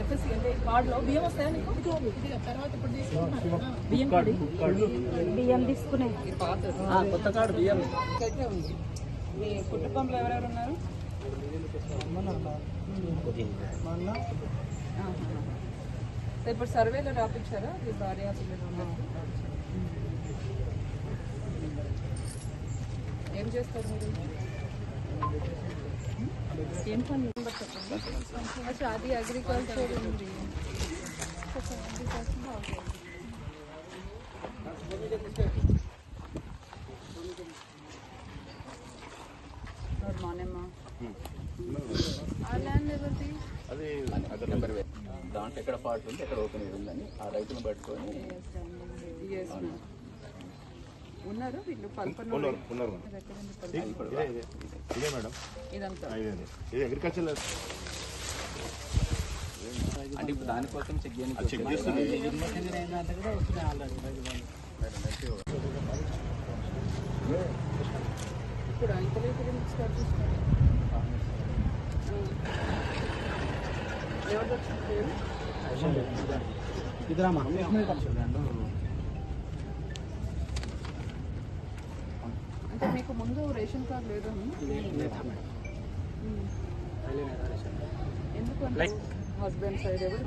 FSC అంటే కార్డులో బియ్యం వస్తాయా నీకు? తర్వాత ఇప్పుడు బియ్యం కార్డు. బియ్యం తీసుకునే. కొత్త కార్డు బియ్యం అయితే ఉంది. మీ కుటుంబంలో ఎవరెవరు ఉన్నారు? ఇప్పుడు సర్వేలో రాపించారా మీ భార్య? ఏం చేస్తారు మీరు? ఏం పని అచ్చా అది అగ్రికల్చర్ ఉంది. దాంట్లో ఎక్కడ పార్ట్ ఉంది ఎక్కడ ఓపెన్ ఉందని ఆ రైతును పట్టుకొని ఉన్నారు వీళ్ళు పల్పన ఉన్నారు ఉన్నారు ఇదే మేడం. ఇదంతా. ఇదే అగ్రికల్చర్ అంటే ఇప్పుడు దానికోసం చెక్ ఇప్పుడు అంతలో ఇప్పుడు స్టార్ట్ చేస్తున్నారు. ఎవరు వచ్చింది మీకు ముందు రేషన్ కార్డు లేదు ఎందుకంటే హస్బెండ్ సైడ్ ఎవరు?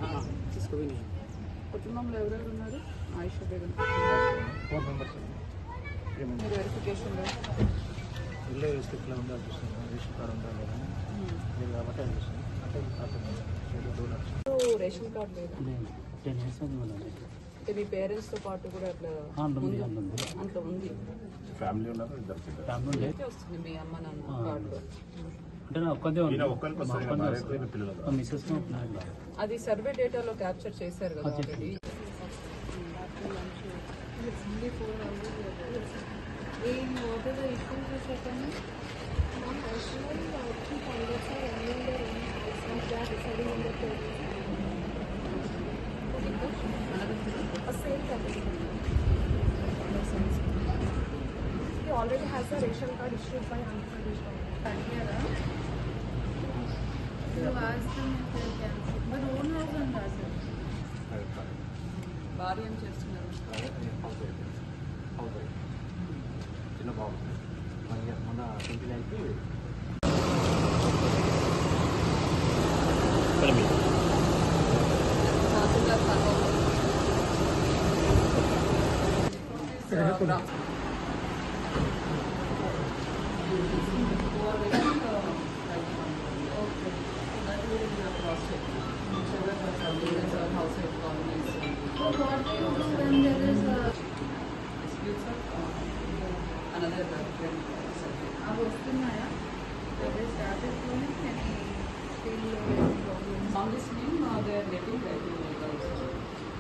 కుటుంబంలో ఎవరెవరు ఉన్నారు? ఆయుష బేగం మీరు వెరిఫికేషన్లో ఇల్లు స్లిప్లో ఉండాలి చూస్తున్నాం. రేషన్ కార్డు ఉండాలి లేదా లేదు కాబట్టి అది చూస్తున్నాం. అంటే రేషన్ కార్డు లేదు? టెన్ ఇయర్స్ ఉంది అంటే మీ పేరెంట్స్తో పాటు కూడా అట్లా అంత ఉంది. ఫ్యామిలీ ఉన్నారు ఇద్దరు పిల్లలు ఫ్యామిలీ అయితే వస్తుంది మీ అమ్మ నాన్న అంటే నా ఒక్కదే మిస్సెస్ అది సర్వే డేటాలో క్యాప్చర్ చేశారు కదా ఆల్రెడీ. ఏం already has a ration card issued by Andhra Pradesh government. But own house and sir. భార్య ఏం చేస్తున్నారు చిన్న బాగుంది వన్ ఇయర్ మొన్న ట్వంటీ నైన్కి వస్తున్నాయా అవి స్టార్టెడ్ కానీ still problems On this name, uh, they are getting writing like also.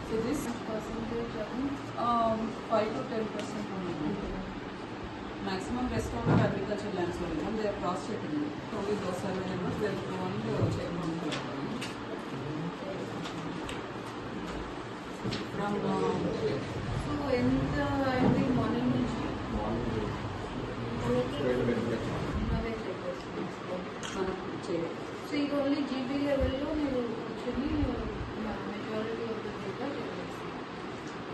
So this, percentage అవి um, five to ten percent only. Maximum rest of the agricultural lands will come, they are cross checking. Only those seven members, they are going to check on. From, uh, so ఎంత అయింది morning నుంచి అవే check చేస్తున్నాం మనకు చేయాలి. So ఇది only GB లెవెల్లో మీరు కూర్చొని majority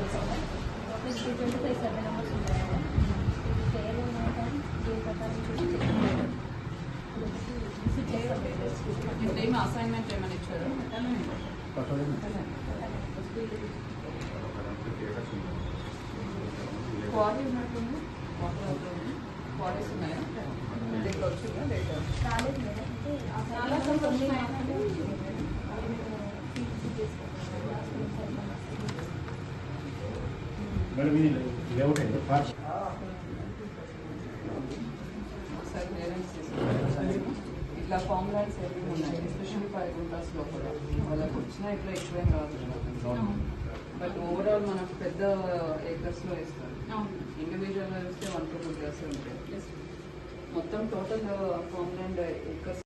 twenty five seven numbers ఉన్నాయి? పేరు దీని ప్రకారం అసైన్మెంట్ ఏమైనా ఇచ్చారు క్వారీ ఉన్నట్టుంది క్వారీస్ ఉన్నాయా? రాలేదు మేడం అంటే ఆ చాలా సర్వే సంతోషం. మేడం ఇది లేఅవుట్ అండి తీసుకుంటారు ఇట్లా ఫామ్ ల్యాండ్స్ ఏమి ఉన్నాయి ఎస్పెషల్లీ ఫైవ్ గుంటాస్ లోపల వాళ్ళకి వచ్చినా ఇట్లా ఎక్కువేం రాదు. బట్ ఓవరాల్ మనకు పెద్ద acres లో ఇస్తారు అవును ఇండివిజువల్గా చూస్తే వన్ టూ గుంటాస్ ఉంటాయి మొత్తం టోటల్ ఫామ్ ల్యాండ్ ఎకర్స్